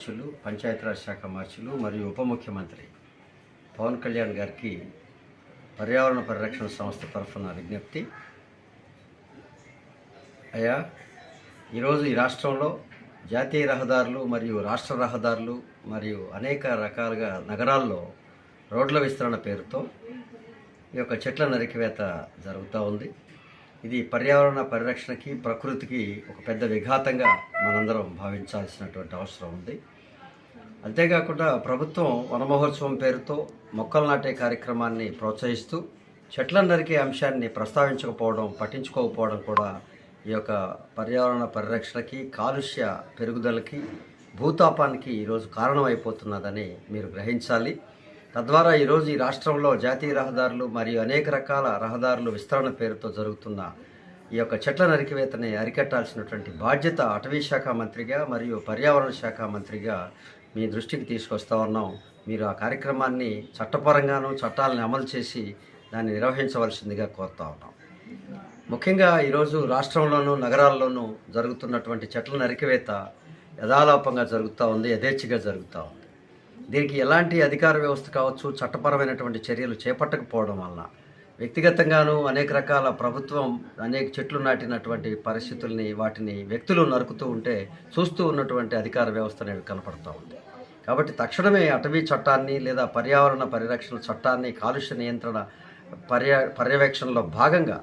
మార్చులు పంచాయతీరాజ్ శాఖ మార్చులు మరియు ఉప ముఖ్యమంత్రి పవన్ కళ్యాణ్ గారికి పర్యావరణ పరిరక్షణ సంస్థ తరఫున విజ్ఞప్తి. అయ్యా ఈరోజు ఈ రాష్ట్రంలో జాతీయ రహదారులు మరియు రాష్ట్ర రహదారులు మరియు అనేక రకాలుగా నగరాల్లో రోడ్ల విస్తరణ పేరుతో ఈ యొక్క చెట్ల నరికివేత జరుగుతూ ఉంది. ఇది పర్యావరణ పరిరక్షణకి ప్రకృతికి ఒక పెద్ద విఘాతంగా మనందరం భావించాల్సినటువంటి అవసరం ఉంది. అంతేకాకుండా ప్రభుత్వం వనమహోత్సవం పేరుతో మొక్కలు నాటే కార్యక్రమాన్ని ప్రోత్సహిస్తూ చెట్లను నరికే అంశాన్ని ప్రస్తావించకపోవడం పట్టించుకోకపోవడం కూడా ఈ యొక్క పర్యావరణ పరిరక్షణకి కాలుష్య పెరుగుదలకి భూతాపానికి ఈరోజు కారణమైపోతున్నదని మీరు గ్రహించాలి. తద్వారా ఈరోజు ఈ రాష్ట్రంలో జాతీయ రహదారులు మరియు అనేక రకాల రహదారులు విస్తరణ పేరుతో జరుగుతున్న ఈ యొక్క చెట్ల నరికివేతని అరికట్టాల్సినటువంటి బాధ్యత అటవీ శాఖ మంత్రిగా మరియు పర్యావరణ శాఖ మంత్రిగా మీ దృష్టికి తీసుకొస్తా ఉన్నాం. మీరు ఆ కార్యక్రమాన్ని చట్టపరంగానూ చట్టాలను అమలు చేసి దాన్ని నిర్వహించవలసిందిగా కోరుతా ఉన్నాం. ముఖ్యంగా ఈరోజు రాష్ట్రంలోనూ నగరాల్లోనూ జరుగుతున్నటువంటి చెట్ల నరికివేత యథాలాపంగా జరుగుతూ ఉంది యథేచ్ఛగా జరుగుతూ ఉంది. దీనికి ఎలాంటి అధికార వ్యవస్థ కావచ్చు చట్టపరమైనటువంటి చర్యలు చేపట్టకపోవడం వలన వ్యక్తిగతంగాను అనేక రకాల ప్రభుత్వం అనేక చెట్లు నాటినటువంటి పరిస్థితుల్ని వాటిని వ్యక్తులు నరుకుతూ ఉంటే చూస్తూ ఉన్నటువంటి అధికార వ్యవస్థ అనేది కనపడుతూ ఉంది. కాబట్టి తక్షణమే అటవీ చట్టాన్ని లేదా పర్యావరణ పరిరక్షణ చట్టాన్ని కాలుష్య నియంత్రణ పర్య పర్యవేక్షణలో భాగంగా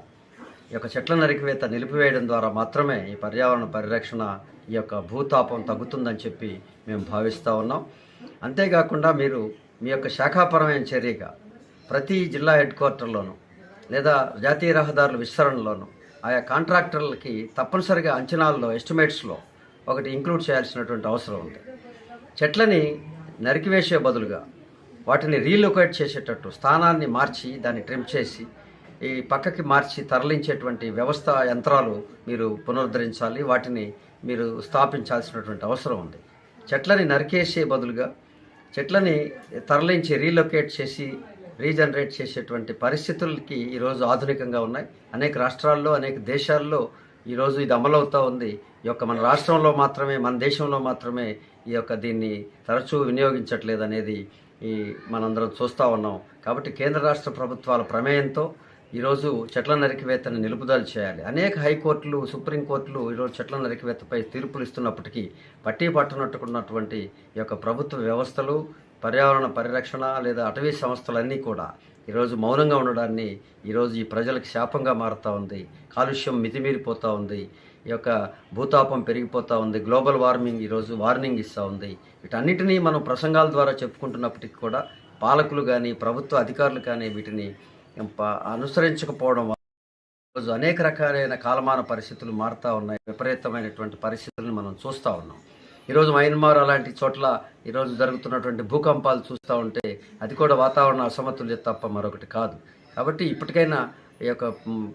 ఈ యొక్క చెట్ల నరికివేత నిలిపివేయడం ద్వారా మాత్రమే ఈ పర్యావరణ పరిరక్షణ ఈ యొక్క భూతాపం తగ్గుతుందని చెప్పి మేము భావిస్తూ ఉన్నాం. అంతేకాకుండా మీరు మీ యొక్క శాఖాపరమైన చర్యగా ప్రతి జిల్లా హెడ్ క్వార్టర్లోనూ లేదా జాతీయ రహదారుల విస్తరణలోనూ ఆయా కాంట్రాక్టర్లకి తప్పనిసరిగా అంచనాల్లో ఎస్టిమేట్స్లో ఒకటి ఇంక్లూడ్ చేయాల్సినటువంటి అవసరం ఉంది. చెట్లని నరికివేసే బదులుగా వాటిని రీలొకేట్ చేసేటట్టు స్థానాన్ని మార్చి దాన్ని ట్రిమ్ చేసి ఈ పక్కకి మార్చి తరలించేటువంటి వ్యవస్థ యంత్రాలు మీరు పునరుద్ధరించాలి వాటిని మీరు స్థాపించాల్సినటువంటి అవసరం ఉంది. చెట్లని నరికేసే బదులుగా చెట్లని తరలించి రీలొకేట్ చేసి రీజనరేట్ చేసేటువంటి పరిస్థితులకి ఈరోజు ఆధునికంగా ఉన్నాయి. అనేక రాష్ట్రాల్లో అనేక దేశాల్లో ఈరోజు ఇది అమలవుతూ ఉంది. ఈ యొక్క మన రాష్ట్రంలో మాత్రమే మన దేశంలో మాత్రమే ఈ యొక్క దీన్ని తరచూ వినియోగించట్లేదు అనేది ఈ మనందరం చూస్తూ ఉన్నాం. కాబట్టి కేంద్ర రాష్ట్ర ప్రభుత్వాల ప్రమేయంతో ఈరోజు చెట్ల నరికివేతను నిలుపుదల చేయాలి. అనేక హైకోర్టులు సుప్రీంకోర్టులు ఈరోజు చెట్ల నరికివేతపై తీర్పులు ఇస్తున్నప్పటికీ పట్టి పట్టునట్టుకున్నటువంటి ఈ యొక్క ప్రభుత్వ వ్యవస్థలు పర్యావరణ పరిరక్షణ లేదా అటవీ సంస్థలన్నీ కూడా ఈరోజు మౌనంగా ఉండడాన్ని ఈరోజు ఈ ప్రజలకు శాపంగా మారుతూ ఉంది. కాలుష్యం మితిమీరిపోతూ ఉంది. ఈ యొక్క భూతాపం పెరిగిపోతూ ఉంది. గ్లోబల్ వార్మింగ్ ఈరోజు వార్నింగ్ ఇస్తూ ఉంది. వీటన్నిటినీ మనం ప్రసంగాల ద్వారా చెప్పుకుంటున్నప్పటికీ కూడా పాలకులు కానీ ప్రభుత్వ అధికారులు కానీ వీటిని అనుసరించకపోవడం వల్ల అనేక రకాలైన కాలమాన పరిస్థితులు మారుతూ ఉన్నాయి. విపరీతమైనటువంటి పరిస్థితులను మనం చూస్తూ ఉన్నాం. ఈరోజు మయన్మార్ అలాంటి చోట్ల ఈరోజు జరుగుతున్నటువంటి భూకంపాలు చూస్తూ ఉంటే అది కూడా వాతావరణ అసమతుల్యత తప్ప మరొకటి కాదు. కాబట్టి ఇప్పటికైనా ఈ యొక్క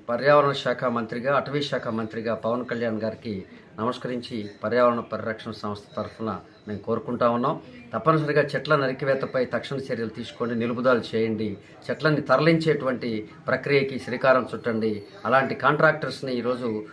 పర్యావరణ శాఖ మంత్రిగా అటవీ శాఖ మంత్రిగా పవన్ కళ్యాణ్ గారికి నమస్కరించి పర్యావరణ పరిరక్షణ సంస్థ తరఫున మేము కోరుకుంటా ఉన్నాం. తప్పనిసరిగా చెట్ల నరికివేతపై తక్షణ చర్యలు తీసుకోండి నిలుపుదల చేయండి. చెట్లని తరలించేటువంటి ప్రక్రియకి శ్రీకారం చుట్టండి. అలాంటి కాంట్రాక్టర్స్ని ఈరోజు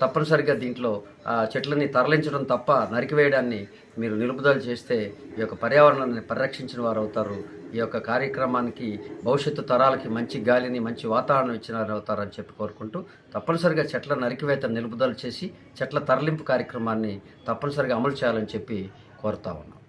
తప్పనిసరిగా దీంట్లో ఆ చెట్లని తరలించడం తప్ప నరికివేయడాన్ని మీరు నిలుపుదల చేస్తే ఈ యొక్క పర్యావరణాన్ని పరిరక్షించిన వారు అవుతారు ఈ యొక్క కార్యక్రమానికి భవిష్యత్తు తరాలకి మంచి గాలిని మంచి వాతావరణం ఇచ్చిన వారు అవుతారని చెప్పి కోరుకుంటూ తప్పనిసరిగా చెట్ల నరికివేత నిలుపుదల చేసి చెట్ల తరలింపు కార్యక్రమాన్ని తప్పనిసరిగా అమలు చేయాలని చెప్పి కోరుతా ఉన్నాం.